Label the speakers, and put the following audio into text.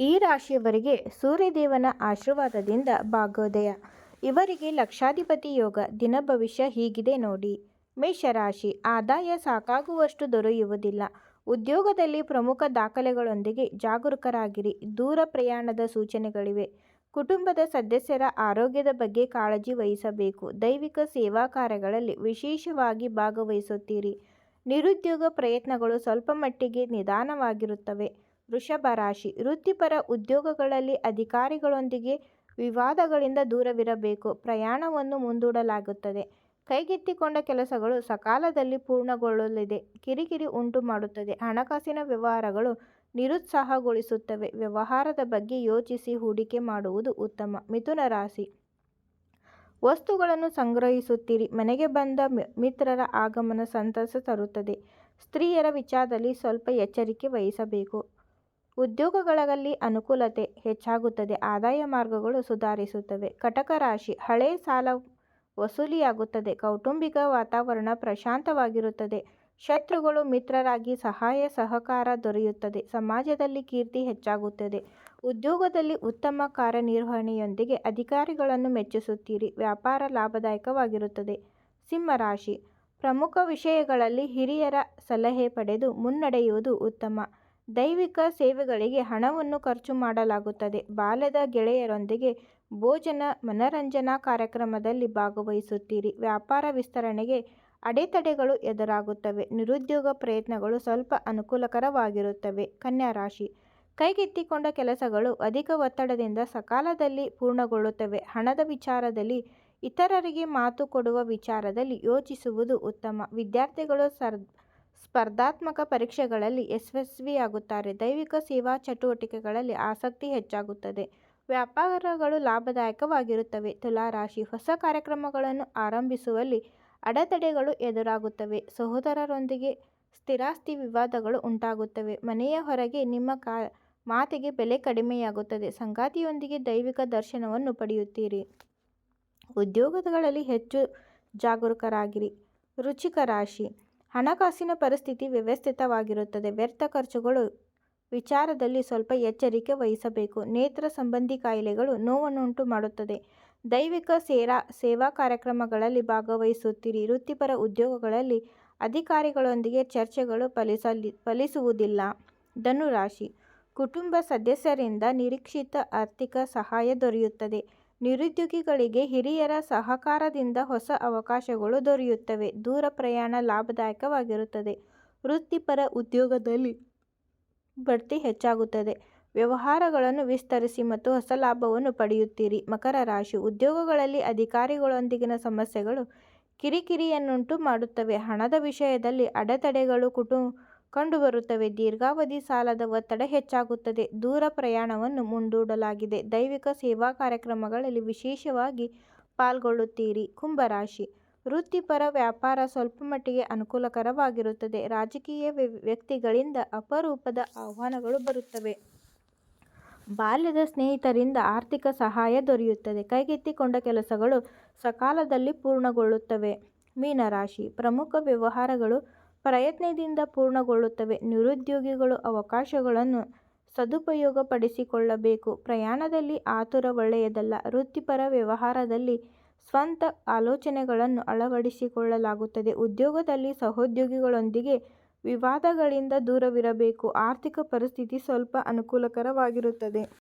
Speaker 1: ಈ ರಾಶಿಯವರಿಗೆ ಸೂರ್ಯದೇವನ ಆಶೀರ್ವಾದದಿಂದ ಭಾಗೋದಯ ಇವರಿಗೆ ಲಕ್ಷಾಧಿಪತಿ ಯೋಗ, ದಿನ ಭವಿಷ್ಯ ಹೀಗಿದೆ ನೋಡಿ. ಮೇಷರಾಶಿ, ಆದಾಯ ಸಾಕಾಗುವಷ್ಟು ದೊರೆಯುವುದಿಲ್ಲ. ಉದ್ಯೋಗದಲ್ಲಿ ಪ್ರಮುಖ ದಾಖಲೆಗಳೊಂದಿಗೆ ಜಾಗರೂಕರಾಗಿರಿ. ದೂರ ಪ್ರಯಾಣದ ಸೂಚನೆಗಳಿವೆ. ಕುಟುಂಬದ ಸದಸ್ಯರ ಆರೋಗ್ಯದ ಬಗ್ಗೆ ಕಾಳಜಿ ವಹಿಸಬೇಕು. ದೈವಿಕ ಸೇವಾ ಕಾರ್ಯಗಳಲ್ಲಿ ವಿಶೇಷವಾಗಿ ಭಾಗವಹಿಸುತ್ತೀರಿ. ನಿರುದ್ಯೋಗ ಪ್ರಯತ್ನಗಳು ಸ್ವಲ್ಪ ಮಟ್ಟಿಗೆ ನಿಧಾನವಾಗಿರುತ್ತವೆ. ವೃಷಭ ರಾಶಿ. ವೃತ್ತಿಪರ ಉದ್ಯೋಗಗಳಲ್ಲಿ ಅಧಿಕಾರಿಗಳೊಂದಿಗೆ ವಿವಾದಗಳಿಂದ ದೂರವಿರಬೇಕು. ಪ್ರಯಾಣವನ್ನು ಮುಂದೂಡಲಾಗುತ್ತದೆ. ಕೈಗೆತ್ತಿಕೊಂಡ ಕೆಲಸಗಳು ಸಕಾಲದಲ್ಲಿ ಪೂರ್ಣಗೊಳ್ಳಲಿದೆ. ಕಿರಿಕಿರಿ ಉಂಟು ಮಾಡುತ್ತದೆ. ಹಣಕಾಸಿನ ವ್ಯವಹಾರಗಳು ನಿರುತ್ಸಾಹಗೊಳಿಸುತ್ತವೆ. ವ್ಯವಹಾರದ ಬಗ್ಗೆ ಯೋಚಿಸಿ ಹೂಡಿಕೆ ಮಾಡುವುದು ಉತ್ತಮ. ಮಿಥುನ ರಾಶಿ. ವಸ್ತುಗಳನ್ನು ಸಂಗ್ರಹಿಸುತ್ತೀರಿ. ಮನೆಗೆ ಬಂದ ಮಿತ್ರರ ಆಗಮನ ಸಂತಸ ತರುತ್ತದೆ. ಸ್ತ್ರೀಯರ ವಿಚಾರದಲ್ಲಿ ಸ್ವಲ್ಪ ಎಚ್ಚರಿಕೆ ವಹಿಸಬೇಕು. ಉದ್ಯೋಗಗಳಲ್ಲಿ ಅನುಕೂಲತೆ ಹೆಚ್ಚಾಗುತ್ತದೆ. ಆದಾಯ ಮಾರ್ಗಗಳು ಸುಧಾರಿಸುತ್ತವೆ. ಕಟಕ ರಾಶಿ ಹಳೆ ಸಾಲ ವಸೂಲಿಯಾಗುತ್ತದೆ. ಕೌಟುಂಬಿಕ ವಾತಾವರಣ ಪ್ರಶಾಂತವಾಗಿರುತ್ತದೆ. ಶತ್ರುಗಳು ಮಿತ್ರರಾಗಿ ಸಹಾಯ, ಸಹಕಾರ ದೊರೆಯುತ್ತದೆ. ಸಮಾಜದಲ್ಲಿ ಕೀರ್ತಿ ಹೆಚ್ಚಾಗುತ್ತದೆ. ಉದ್ಯೋಗದಲ್ಲಿ ಉತ್ತಮ ಕಾರ್ಯನಿರ್ವಹಣೆಯೊಂದಿಗೆ ಅಧಿಕಾರಿಗಳನ್ನು ಮೆಚ್ಚಿಸುತ್ತೀರಿ. ವ್ಯಾಪಾರ ಲಾಭದಾಯಕವಾಗಿರುತ್ತದೆ. ಸಿಂಹರಾಶಿ ಪ್ರಮುಖ ವಿಷಯಗಳಲ್ಲಿ ಹಿರಿಯರ ಸಲಹೆ ಪಡೆದು ಮುನ್ನಡೆಯುವುದು ಉತ್ತಮ. ದೈವಿಕ ಸೇವೆಗಳಿಗೆ ಹಣವನ್ನು ಖರ್ಚು ಮಾಡಲಾಗುತ್ತದೆ. ಬಾಲ್ಯದ ಗೆಳೆಯರೊಂದಿಗೆ ಭೋಜನ, ಮನರಂಜನಾ ಕಾರ್ಯಕ್ರಮದಲ್ಲಿ ಭಾಗವಹಿಸುತ್ತೀರಿ. ವ್ಯಾಪಾರ ವಿಸ್ತರಣೆಗೆ ಅಡೆತಡೆಗಳು ಎದುರಾಗುತ್ತವೆ. ನಿರುದ್ಯೋಗ ಪ್ರಯತ್ನಗಳು ಸ್ವಲ್ಪ ಅನುಕೂಲಕರವಾಗಿರುತ್ತವೆ. ಕನ್ಯಾ ರಾಶಿ. ಕೈಗೆತ್ತಿಕೊಂಡ ಕೆಲಸಗಳು ಅಧಿಕ ಒತ್ತಡದಿಂದ ಸಕಾಲದಲ್ಲಿ ಪೂರ್ಣಗೊಳ್ಳುತ್ತವೆ. ಹಣದ ವಿಚಾರದಲ್ಲಿ ಇತರರಿಗೆ ಮಾತು ಕೊಡುವ ವಿಚಾರದಲ್ಲಿ ಯೋಚಿಸುವುದು ಉತ್ತಮ. ವಿದ್ಯಾರ್ಥಿಗಳು ಸರ್ ಸ್ಪರ್ಧಾತ್ಮಕ ಪರೀಕ್ಷೆಗಳಲ್ಲಿ ಯಶಸ್ವಿಯಾಗುತ್ತಾರೆ. ದೈವಿಕ ಸೇವಾ ಚಟುವಟಿಕೆಗಳಲ್ಲಿ ಆಸಕ್ತಿ ಹೆಚ್ಚಾಗುತ್ತದೆ. ವ್ಯಾಪಾರಗಳು ಲಾಭದಾಯಕವಾಗಿರುತ್ತವೆ. ತುಲಾ ರಾಶಿ ಹೊಸ ಕಾರ್ಯಕ್ರಮಗಳನ್ನು ಆರಂಭಿಸುವಲ್ಲಿ ಅಡೆತಡೆಗಳು ಎದುರಾಗುತ್ತವೆ. ಸಹೋದರರೊಂದಿಗೆ ಸ್ಥಿರಾಸ್ತಿ ವಿವಾದಗಳು ಉಂಟಾಗುತ್ತವೆ. ಮನೆಯ ಹೊರಗೆ ನಿಮ್ಮ ಕಾ, ಮಾತಿಗೆ ಬೆಲೆ ಕಡಿಮೆಯಾಗುತ್ತದೆ. ಸಂಗಾತಿಯೊಂದಿಗೆ ದೈವಿಕ ದರ್ಶನವನ್ನು ಪಡೆಯುತ್ತೀರಿ. ಉದ್ಯೋಗಗಳಲ್ಲಿ ಹೆಚ್ಚು ಜಾಗರೂಕರಾಗಿರಿ. ರುಚಿಕ ರಾಶಿ. ಹಣಕಾಸಿನ ಪರಿಸ್ಥಿತಿ ವ್ಯವಸ್ಥಿತವಾಗಿರುತ್ತದೆ. ವ್ಯರ್ಥ ಖರ್ಚುಗಳು ವಿಚಾರದಲ್ಲಿ ಸ್ವಲ್ಪ ಎಚ್ಚರಿಕೆ ವಹಿಸಬೇಕು. ನೇತ್ರ ಸಂಬಂಧಿ ಕಾಯಿಲೆಗಳು ನೋವನ್ನುಂಟು ಮಾಡುತ್ತದೆ. ದೈವಿಕ ಸೇರಾ, ಸೇವಾ ಕಾರ್ಯಕ್ರಮಗಳಲ್ಲಿ ಭಾಗವಹಿಸುತ್ತೀರಿ. ವೃತ್ತಿಪರ ಉದ್ಯೋಗಗಳಲ್ಲಿ ಅಧಿಕಾರಿಗಳೊಂದಿಗೆ ಚರ್ಚೆಗಳು ಫಲಿಸಲಿ, ಫಲಿಸುವುದಿಲ್ಲ. ಧನುರಾಶಿ. ಕುಟುಂಬ ಸದಸ್ಯರಿಂದ ನಿರೀಕ್ಷಿತ ಆರ್ಥಿಕ ಸಹಾಯ ದೊರೆಯುತ್ತದೆ. ನಿರುದ್ಯೋಗಿಗಳಿಗೆ ಹಿರಿಯರ ಸಹಕಾರದಿಂದ ಹೊಸ ಅವಕಾಶಗಳು ದೊರೆಯುತ್ತವೆ. ದೂರ ಪ್ರಯಾಣ ಲಾಭದಾಯಕವಾಗಿರುತ್ತದೆ. ವೃತ್ತಿಪರ ಉದ್ಯೋಗದಲ್ಲಿ ಬಡ್ತಿ ಹೆಚ್ಚಾಗುತ್ತದೆ. ವ್ಯವಹಾರಗಳನ್ನು ವಿಸ್ತರಿಸಿ ಮತ್ತು ಹೊಸ ಲಾಭವನ್ನು ಪಡೆಯುತ್ತೀರಿ. ಮಕರ ರಾಶಿ ಉದ್ಯೋಗಗಳಲ್ಲಿ ಅಧಿಕಾರಿಗಳೊಂದಿಗಿನ ಸಮಸ್ಯೆಗಳು ಕಿರಿಕಿರಿಯನ್ನುಂಟು ಮಾಡುತ್ತವೆ. ಹಣದ ವಿಷಯದಲ್ಲಿ ಅಡೆತಡೆಗಳು ಕುಟು ಕಂಡುಬರುತ್ತವೆ. ದೀರ್ಘಾವಧಿ ಸಾಲದ ಒತ್ತಡ ಹೆಚ್ಚಾಗುತ್ತದೆ. ದೂರ ಪ್ರಯಾಣವನ್ನು ಮುಂದೂಡಲಾಗಿದೆ. ದೈವಿಕ ಸೇವಾ ಕಾರ್ಯಕ್ರಮಗಳಲ್ಲಿ ವಿಶೇಷವಾಗಿ ಪಾಲ್ಗೊಳ್ಳುತ್ತೀರಿ. ಕುಂಭರಾಶಿ. ವೃತ್ತಿಪರ ವ್ಯಾಪಾರ ಸ್ವಲ್ಪ ಮಟ್ಟಿಗೆ ಅನುಕೂಲಕರವಾಗಿರುತ್ತದೆ. ರಾಜಕೀಯ ವ್ಯಕ್ತಿಗಳಿಂದ ಅಪರೂಪದ ಆಹ್ವಾನಗಳು ಬರುತ್ತವೆ. ಬಾಲ್ಯದ ಸ್ನೇಹಿತರಿಂದ ಆರ್ಥಿಕ ಸಹಾಯ ದೊರೆಯುತ್ತದೆ. ಕೈಗೆತ್ತಿಕೊಂಡ ಕೆಲಸಗಳು ಸಕಾಲದಲ್ಲಿ ಪೂರ್ಣಗೊಳ್ಳುತ್ತವೆ. ಮೀನರಾಶಿ. ಪ್ರಮುಖ ವ್ಯವಹಾರಗಳು ಪ್ರಯತ್ನದಿಂದ ಪೂರ್ಣಗೊಳ್ಳುತ್ತವೆ. ನಿರುದ್ಯೋಗಿಗಳು ಅವಕಾಶಗಳನ್ನು ಸದುಪಯೋಗಪಡಿಸಿಕೊಳ್ಳಬೇಕು. ಪ್ರಯಾಣದಲ್ಲಿ ಆತುರ ಒಳ್ಳೆಯದಲ್ಲ. ವೃತ್ತಿಪರ ವ್ಯವಹಾರದಲ್ಲಿ ಸ್ವಂತ ಆಲೋಚನೆಗಳನ್ನು ಅಳವಡಿಸಿಕೊಳ್ಳಲಾಗುತ್ತದೆ. ಉದ್ಯೋಗದಲ್ಲಿ ಸಹೋದ್ಯೋಗಿಗಳೊಂದಿಗೆ ವಿವಾದಗಳಿಂದ ದೂರವಿರಬೇಕು. ಆರ್ಥಿಕ ಪರಿಸ್ಥಿತಿ ಸ್ವಲ್ಪ ಅನುಕೂಲಕರವಾಗಿರುತ್ತದೆ.